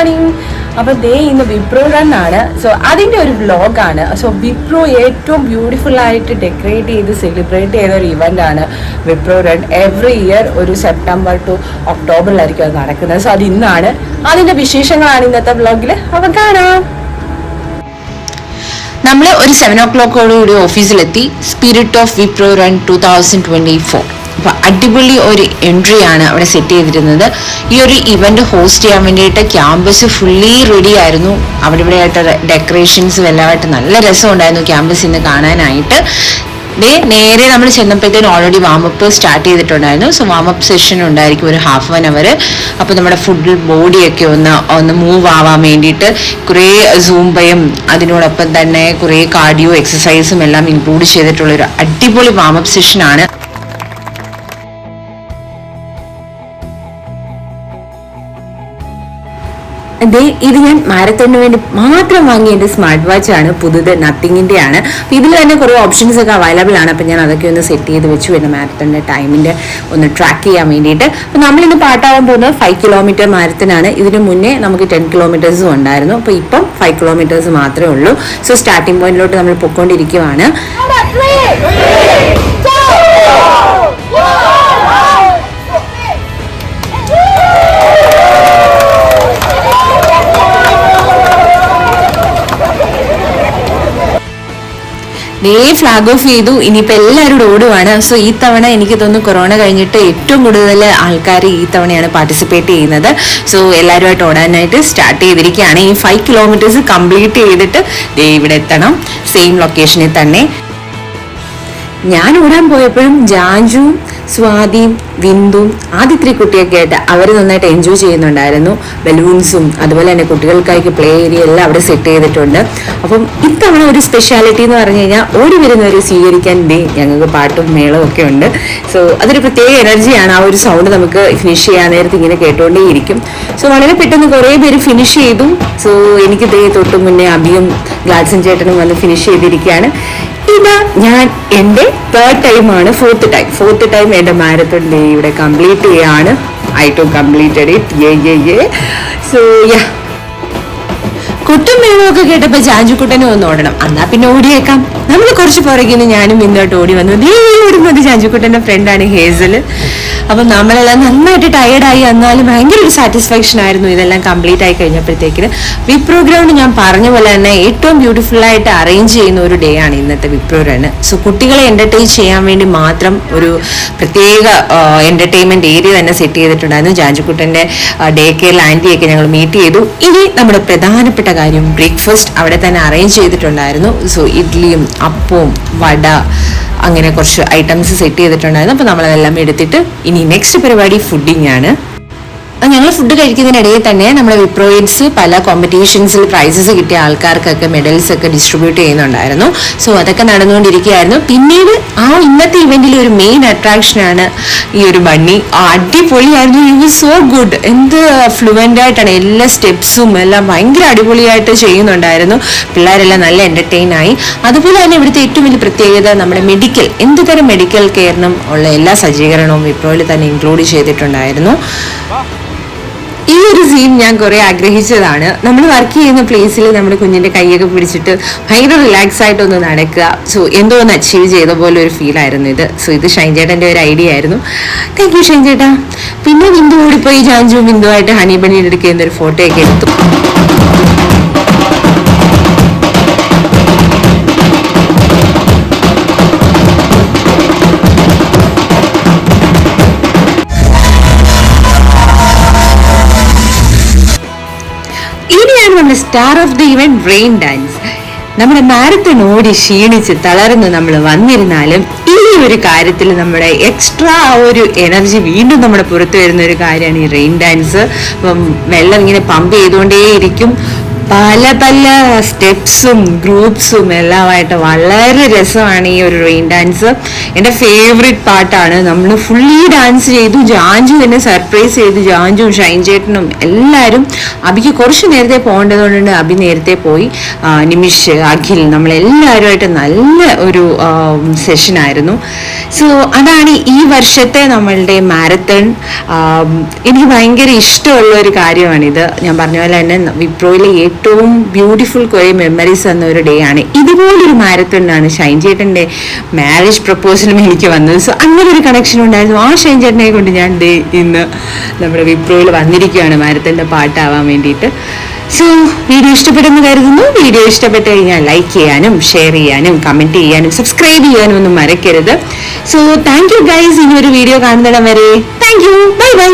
Morning അപ്പൊ ദേ ഇന്ന് Wipro run ആണ്. സോ അതിന്റെ ഒരു വ്ലോഗാണ് സോ വിപ്രോ ഏറ്റവും ബ്യൂട്ടിഫുൾ ആയിട്ട് ഡെക്കറേറ്റ് ചെയ്ത് സെലിബ്രേറ്റ് ചെയ്ത ഒരു ഇവന്റ് ആണ് വിപ്രോ റൺ എവറി ഇയർ ഒരു സെപ്റ്റംബർ ടു ഒക്ടോബറിലായിരിക്കും അത് നടക്കുന്നത്. സോ അത് ഇന്നാണ്. അതിന്റെ വിശേഷങ്ങളാണ് ഇന്നത്തെ വ്ലോഗിൽ അപ്പൊ കാണാം. നമ്മൾ ഒരു സെവൻ ഓ ക്ലോക്കോടുകൂടി ഓഫീസിലെത്തി spirit of Wipro run two thousand twenty four അപ്പൊ അടിപൊളി ഒരു എൻട്രി ആണ് അവിടെ സെറ്റ് ചെയ്തിരുന്നത്. ഈ ഒരു ഇവന്റ് ഹോസ്റ്റ് ചെയ്യാൻ വേണ്ടിയിട്ട് ക്യാമ്പസ് ഫുള്ളി റെഡി ആയിരുന്നു. അവിടെ ഇവിടെ ആയിട്ട് ഡെക്കറേഷൻസും എല്ലാമായിട്ട് നല്ല രസമുണ്ടായിരുന്നു ക്യാമ്പസ് ഇന്ന് കാണാനായിട്ട്. ഡേ നേരെ നമ്മൾ ചെന്നപ്പോഴത്തേനും ഓൾറെഡി വാമപ്പ് സ്റ്റാർട്ട് ചെയ്തിട്ടുണ്ടായിരുന്നു. സോ വാമപ്പ് സെഷൻ ഉണ്ടായിരിക്കും ഒരു ഹാഫ് ആൻ അവർ അപ്പോൾ നമ്മുടെ ഫുഡ് ബോഡിയൊക്കെ ഒന്ന് ഒന്ന് മൂവ് ആവാൻ വേണ്ടിയിട്ട് കുറേ സൂംബയും അതിനോടൊപ്പം തന്നെ കുറേ കാർഡിയോ എക്സസൈസും എല്ലാം ഇൻക്ലൂഡ് ചെയ്തിട്ടുള്ള ഒരു അടിപൊളി വാമപ്പ് സെഷനാണ് ദേ ഇത് ഞാൻ മാരത്തോണിന് വേണ്ടി മാത്രം വാങ്ങിയ എന്റെ സ്മാർട്ട് വാച്ച് ആണ് പുതുത് നത്തിങ്ങിന്റെ ആണ്. ഇതിൽ തന്നെ കുറേ ഓപ്ഷൻസ് ഒക്കെ അവൈലബിൾ ആണ്. അപ്പോൾ ഞാൻ അതൊക്കെ ഒന്ന് സെറ്റ് ചെയ്ത് വെച്ചു എന്റെ മാരത്തോണിന്റെ ടൈമിന്റെ ഒന്ന് ട്രാക്ക് ചെയ്യാൻ വേണ്ടിയിട്ട്. അപ്പോൾ നമ്മളിന്ന് പാട്ടാവാൻ പോകുന്നത് ഫൈവ് കിലോമീറ്റർ മാരത്തനാണ് ഇതിന് മുന്നേ നമുക്ക് ടെൻ കിലോമീറ്റേഴ്സും ഉണ്ടായിരുന്നു. അപ്പോൾ ഇപ്പം ഫൈവ് കിലോമീറ്റേഴ്സ് മാത്രമേ ഉള്ളൂ. സോ സ്റ്റാർട്ടിംഗ് പോയിന്റിലോട്ട് നമ്മൾ പൊയ്ക്കൊണ്ടിരിക്കുവാണ് ദേ ഫ്ലാഗ് ഓഫ് ചെയ്തു. ഇനിയിപ്പോൾ എല്ലാവരും ഓടുവാണ്. സോ ഈ തവണ എനിക്ക് തോന്നുന്നു കൊറോണ കഴിഞ്ഞിട്ട് ഏറ്റവും കൂടുതൽ ആൾക്കാർ ഈ തവണയാണ് പാർട്ടിസിപ്പേറ്റ് ചെയ്യുന്നത്. സോ എല്ലാവരുമായിട്ട് ഓടാനായിട്ട് സ്റ്റാർട്ട് ചെയ്തിരിക്കുകയാണ്. ഈ ഫൈവ് കിലോമീറ്റേഴ്സ് കംപ്ലീറ്റ് ചെയ്തിട്ട് ഇവിടെ എത്തണം. സെയിം ലൊക്കേഷനിൽ തന്നെ. ഞാൻ ഓടാൻ പോയപ്പോഴും ജാഞ്ചുവും സ്വാതിയും വിന്ദും ത്രീ കുട്ടിയൊക്കെ ആയിട്ട് അവർ നന്നായിട്ട് എൻജോയ് ചെയ്യുന്നുണ്ടായിരുന്നു. ബലൂൺസും അതുപോലെ തന്നെ കുട്ടികൾക്കായിട്ട് പ്ലേ ഏരിയ എല്ലാം അവിടെ സെറ്റ് ചെയ്തിട്ടുണ്ട്. അപ്പം ഇത്തവണ ഒരു സ്പെഷ്യാലിറ്റി എന്ന് പറഞ്ഞു കഴിഞ്ഞാൽ ഓടി വരുന്നവരെ സ്വീകരിക്കാൻ ദേ ഞങ്ങൾക്ക് പാട്ടും മേളവും ഒക്കെ ഉണ്ട്. സോ അതൊരു പ്രത്യേക എനർജിയാണ് ആ ഒരു സൗണ്ട് നമുക്ക് ഫിനിഷ് ചെയ്യാൻ നേരത്തെ ഇങ്ങനെ കേട്ടുകൊണ്ടേയിരിക്കും സോ വളരെ പെട്ടെന്ന് കുറേ പേര് ഫിനിഷ് ചെയ്തു. സോ എനിക്ക് ദേ തൊട്ട് മുന്നേ അബിയും ഗ്ലാഡ്സൺ ചേട്ടനും വന്ന് ഫിനിഷ് ചെയ്തിരിക്കുകയാണ്. ഇതാ ഞാൻ എന്റെ തേർഡ് ടൈമാണ് ഫോർത്ത് ടൈം ഫോർത്ത് ടൈം എന്റെ മാരത്തൺ ഡേ ഇവിടെ കംപ്ലീറ്റ് ചെയ്യാണ്. I too completed it so yeah കുട്ടും മേളമൊക്കെ കേട്ടപ്പോ ചാഞ്ചുക്കുട്ടനും ഒന്ന് ഓടണം. എന്നാ പിന്നെ ഓടിയേക്കാം. നമ്മൾ കുറച്ച് പുറകിന് ഞാനും ഇന്നോട്ട് ഓടി വന്നു. ദേ ഓടുന്നത് ചാഞ്ചുക്കുട്ടന്റെ ഫ്രണ്ടാണ് ഹേസൽ അപ്പൊ നമ്മളെല്ലാം നന്നായിട്ട് ടയർഡായി എന്നാലും ഭയങ്കര ഒരു സാറ്റിസ്ഫാക്ഷൻ ആയിരുന്നു ഇതെല്ലാം കംപ്ലീറ്റ് ആയി കഴിഞ്ഞപ്പോഴത്തേക്കിന്. വിപ്രോ ഗ്രൗണ്ട് ഞാൻ പറഞ്ഞ പോലെ തന്നെ ഏറ്റവും ബ്യൂട്ടിഫുൾ ആയിട്ട് അറേഞ്ച് ചെയ്യുന്ന ഒരു ഡേ ആണ് ഇന്നത്തെ വിപ്രോ റൺ സോ കുട്ടികളെ എന്റർടൈൻ ചെയ്യാൻ വേണ്ടി മാത്രം ഒരു പ്രത്യേക എന്റർടൈൻമെന്റ് ഏരിയ തന്നെ സെറ്റ് ചെയ്തിട്ടുണ്ടായിരുന്നു. ജാഞ്ചുക്കുട്ടന്റെ ഡേ കെയർ ആന്റിയൊക്കെ ഞങ്ങൾ മീറ്റ് ചെയ്തു. ഇനി നമ്മുടെ പ്രധാനപ്പെട്ട കാര്യം ബ്രേക്ക്ഫാസ്റ്റ് അവിടെ തന്നെ അറേഞ്ച് ചെയ്തിട്ടുണ്ടായിരുന്നു. സോ ഇഡ്ഡലിയും അപ്പവും വട അങ്ങനെ കുറച്ച് ഐറ്റംസ് സെറ്റ് ചെയ്തിട്ടുണ്ടായിരുന്നു. അപ്പോൾ നമ്മളതെല്ലാം എടുത്തിട്ട് ഇനി നെക്സ്റ്റ് പരിപാടി ഫുഡിങ് ആണ്. ഞങ്ങൾ ഫുഡ് കഴിക്കുന്നതിനിടയിൽ തന്നെ നമ്മുടെ വിപ്രോയിഡ്സ് പല കോമ്പറ്റീഷൻസിൽ പ്രൈസസ് കിട്ടിയ ആൾക്കാർക്കൊക്കെ മെഡൽസ് ഒക്കെ ഡിസ്ട്രിബ്യൂട്ട് ചെയ്യുന്നുണ്ടായിരുന്നു. സോ അതൊക്കെ നടന്നുകൊണ്ടിരിക്കുകയായിരുന്നു. പിന്നീട് ആ ഇന്നത്തെ ഇവന്റിലെ ഒരു മെയിൻ അട്രാക്ഷനാണ് ഈ ഒരു ബണ്ണി. അടിപൊളിയായിരുന്നു. യു വാസ് സോ ഗുഡ് എന്ത് ഫ്ലുവന്റ് ആയിട്ടാണ് എല്ലാ സ്റ്റെപ്സും എല്ലാം ഭയങ്കര അടിപൊളിയായിട്ട് ചെയ്യുന്നുണ്ടായിരുന്നു. പിള്ളേരെല്ലാം നല്ല എന്റർടൈൻ ആയി. അതുപോലെ തന്നെ ഇവിടുത്തെ ഏറ്റവും വലിയ പ്രത്യേകത നമ്മുടെ മെഡിക്കൽ എന്ത് തരം മെഡിക്കൽ കെയറിനും ഉള്ള എല്ലാ സജ്ജീകരണവും വിപ്രോയിൽ തന്നെ ഇൻക്ലൂഡ് ചെയ്തിട്ടുണ്ടായിരുന്നു. ഈ ഒരു സീൻ ഞാൻ കുറെ ആഗ്രഹിച്ചതാണ്. നമ്മൾ വർക്ക് ചെയ്യുന്ന പ്ലേസിൽ നമ്മുടെ കുഞ്ഞിന്റെ കൈയൊക്കെ പിടിച്ചിട്ട് ഭയങ്കര റിലാക്സ് ആയിട്ട് ഒന്ന് നടക്കുക. സോ എന്തോ ഒന്ന് അച്ചീവ് ചെയ്ത പോലെ ഒരു ഫീൽ ആയിരുന്നു ഇത്. സോ ഇത് ഷൈൻ ചേട്ടന്റെ ഒരു ഐഡിയ ആയിരുന്നു. താങ്ക് യു ഷൈൻ ചേട്ടാ. പിന്നെ ബിന്ദു ഓടിപ്പോയി ജാൻജു ബിന്ദുവായിട്ട് ഹണി ബണ്ണിയുടെ എടുക്കുന്ന ഒരു ഫോട്ടോ ഒക്കെ എടുത്തു. നമ്മുടെ star of the event rain dance നമ്മുടെ മാരത്തൺ ഓടി ക്ഷീണിച്ച് തളർന്ന് നമ്മൾ വന്നിരുന്നാലും ഈ ഒരു കാര്യത്തിൽ നമ്മുടെ എക്സ്ട്രാ ആ ഒരു എനർജി വീണ്ടും നമ്മുടെ പുറത്ത് വരുന്ന ഒരു കാര്യമാണ് ഈ റെയിൻ ഡാൻസ് വെള്ളം ഇങ്ങനെ പമ്പ് ചെയ്തുകൊണ്ടേയിരിക്കും. പല പല സ്റ്റെപ്സും ഗ്രൂപ്പ്സും എല്ലാമായിട്ട് വളരെ രസമാണ് ഈ ഒരു റെയിൻ ഡാൻസ്. എന്റെ ഫേവറേറ്റ് പാട്ടാണ്. നമ്മൾ ഫുള്ളി ഡാൻസ് ചെയ്തു. ജാഞ്ചു എന്നെ സർപ്രൈസ് ചെയ്തു. ജാഞ്ചും ഷൈൻ ചേട്ടനും എല്ലാവരും അബിക്ക് കുറച്ച് നേരത്തെ പോകേണ്ടതുകൊണ്ട് അബി നേരത്തെ പോയി. നിമിഷ് അഖിൽ നമ്മളെല്ലാവരുമായിട്ട് നല്ല ഒരു സെഷനായിരുന്നു. സോ അതാണ് ഈ വർഷത്തെ നമ്മളുടെ മാരത്തൺ. എനിക്ക് ഭയങ്കര ഇഷ്ടമുള്ള ഒരു കാര്യമാണിത്. ഞാൻ പറഞ്ഞ പോലെ തന്നെ വിപ്രോയിലെ ഏറ്റവും ബ്യൂട്ടിഫുൾ കുറേ മെമ്മറീസ് തന്ന ഒരു ഡേ ആണ്. ഇതുപോലൊരു മാരത്തോണിനാണ് ഷൈൻ ചേട്ടന്റെ മാരേജ് പ്രപ്പോസലും എനിക്ക് വന്നത്. സോ അങ്ങനെ ഒരു കണക്ഷൻ ഉണ്ടായിരുന്നു. ആ ഷൈൻ ചേട്ടനെ കൊണ്ട് ഞാൻ ഡേ ഇന്ന് നമ്മുടെ വിപ്രോയിൽ വന്നിരിക്കുകയാണ്. മാരത്തോണിന്റെ പാട്ടാവാൻ വേണ്ടിയിട്ട്. സോ വീഡിയോ ഇഷ്ടപ്പെട്ടെന്ന് കരുതുന്നു. വീഡിയോ ഇഷ്ടപ്പെട്ട് കഴിഞ്ഞാൽ ലൈക്ക് ചെയ്യാനും ഷെയർ ചെയ്യാനും കമന്റ് ചെയ്യാനും സബ്സ്ക്രൈബ് ചെയ്യാനും ഒന്നും മറക്കരുത്. സോ താങ്ക് യു ഗൈസ് ഇനി ഒരു വീഡിയോ കാണുന്നിടം വരെ. Thank you bye bye